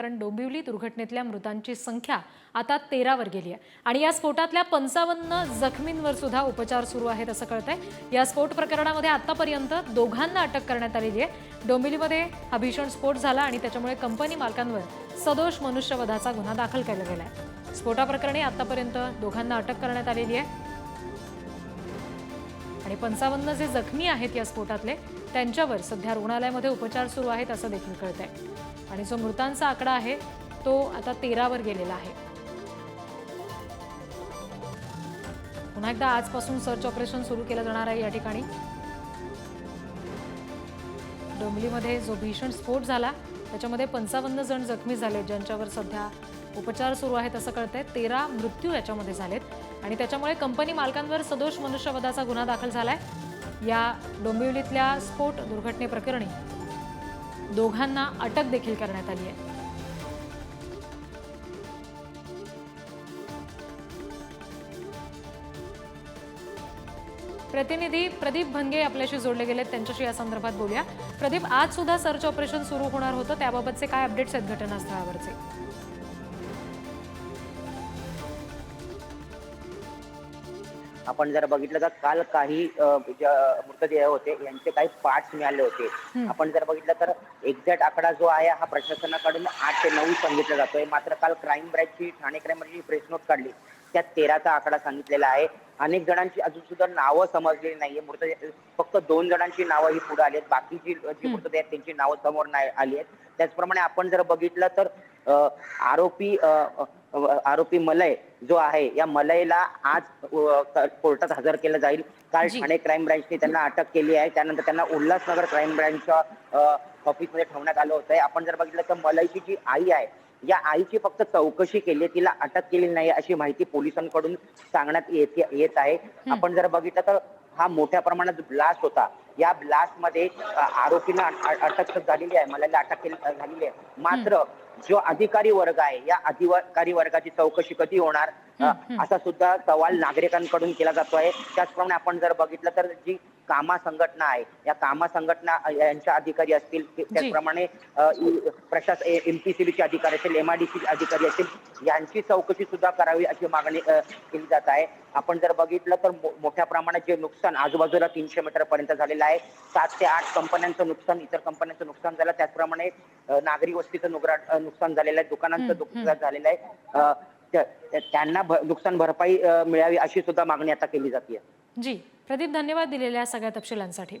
कारण डोंबिवली दुर्घटनेतल्या मृतांची संख्या आता तेरावर गेली आहे. आणि या स्फोटातल्या पंचावन्न जखमींवर सुद्धा उपचार सुरू आहेत असं कळतंय. या स्फोट प्रकरणामध्ये आतापर्यंत दोघांना अटक करण्यात आलेली आहे. डोंबिवलीमध्ये हा भीषण स्फोट झाला आणि त्याच्यामुळे कंपनी मालकांवर सदोष मनुष्यवधाचा गुन्हा दाखल केला गेला आहे स्फोटाप्रकरणी आतापर्यंत दोघांना अटक करण्यात आलेली आहे. आणि पंचावन्न जे जखमी आहेत या स्फोटातले त्यांच्यावर सध्या रुग्णालयामध्ये उपचार सुरू आहेत असं देखील कळतंय. आणि जो मृतांचा आकडा आहे तो आता तेरावर गेलेला आहे. पुन्हा एकदा आजपासून सर्च ऑपरेशन सुरू केलं जाणार आहे या ठिकाणी. डोंबलीमध्ये जो भीषण स्फोट झाला त्याच्यामध्ये पंचावन्न जण जखमी झाले ज्यांच्यावर सध्या उपचार सुरू आहेत असं कळतंय. तेरा मृत्यू याच्यामध्ये झालेत. आणि त्याच्यामुळे कंपनी मालकांवर सदोष मनुष्यवधाचा गुन्हा दाखल झालाय. या डोंबिवलीतल्या स्फोट दुर्घटनेप्रकरणी दोघांना अटक देखील करण्यात आली आहे. प्रतिनिधी प्रदीप भंगे आपल्याशी जोडले गेलेत. त्यांच्याशी या संदर्भात बोलूया. प्रदीप आज सुद्धा सर्च ऑपरेशन सुरू होणार होतं. त्याबाबतचे काय अपडेट्स आहेत घटनास्थळावरचे? आपण जर बघितलं तर काल काही मृतदेह होते यांचे काही पार्ट्स मिळाले होते. आपण जर बघितलं तर एक्झॅक्ट आकडा जो आहे हा प्रशासनाकडून आठ ते नऊ सांगितला जातोय. मात्र काल क्राईम ब्रँचची ठाणे क्राईम ब्रँचची प्रेस नोट काढली. त्यात तेराचा आकडा सांगितलेला आहे. अनेक जणांची अजून सुद्धा नावं समजलेली नाहीये. मृतदेह फक्त दोन जणांची नावं ही पुढे आली आहेत. बाकीची जी मृतदेह आहेत त्यांची नावं समोर नाही आली आहेत. त्याचप्रमाणे आपण जर बघितलं तर आरोपी आरोपी मलय जो आहे या मलयला आज कोर्टात हजर केलं जाईल. काल. ठाणे क्राईम ब्रँचने त्यांना अटक केली आहे. त्यानंतर त्यांना उल्हासनगर क्राईम ब्रँचच्या ऑफिसमध्ये ठेवण्यात आलं होतं आपण जर बघितलं तर मलयची जी आई आहे या आईची फक्त चौकशी केली आहे, तिला अटक केली नाही अशी माहिती पोलिसांकडून सांगण्यात येत येत आहे. आपण जर बघितलं तर हा मोठ्या प्रमाणात ब्लास्ट होता. या ब्लास्टमध्ये अ, आरोपींना अटक झालेली आहे मला अटक केली झालेली आहे. मात्र जो अधिकारी वर्ग आहे या अधिकारी वर्गाची चौकशी कधी होणार? असा सुद्धा सवाल नागरिकांकडून केला जातोय त्याचप्रमाणे आपण जर बघितलं तर जी कामा संघटना आहे या कामा संघटना यांच्या अधिकारी असतील त्याचप्रमाणे प्रशासन एमपीसीबीचे अधिकारी असतील एमआयडीसी अधिकारी असतील यांची चौकशी सुद्धा करावी अशी मागणी केली जात आहे. आपण जर बघितलं तर मोठ्या प्रमाणात जे नुकसान आजूबाजूला तीनशे मीटर पर्यंत झालेलं आहे सात ते आठ कंपन्यांचं नुकसान इतर कंपन्यांचं नुकसान झालं त्याचप्रमाणे नागरी वस्तीचं अ, नुकसान झालेलं आहे दुकानांचं नुकसान झालेलं आहे. त्यांना नुकसान भरपाई मिळावी अशी सुद्धा मागणी आता केली जाते जी प्रदीप धन्यवाद दिलेल्या सगळ्या तपशिलांसाठी.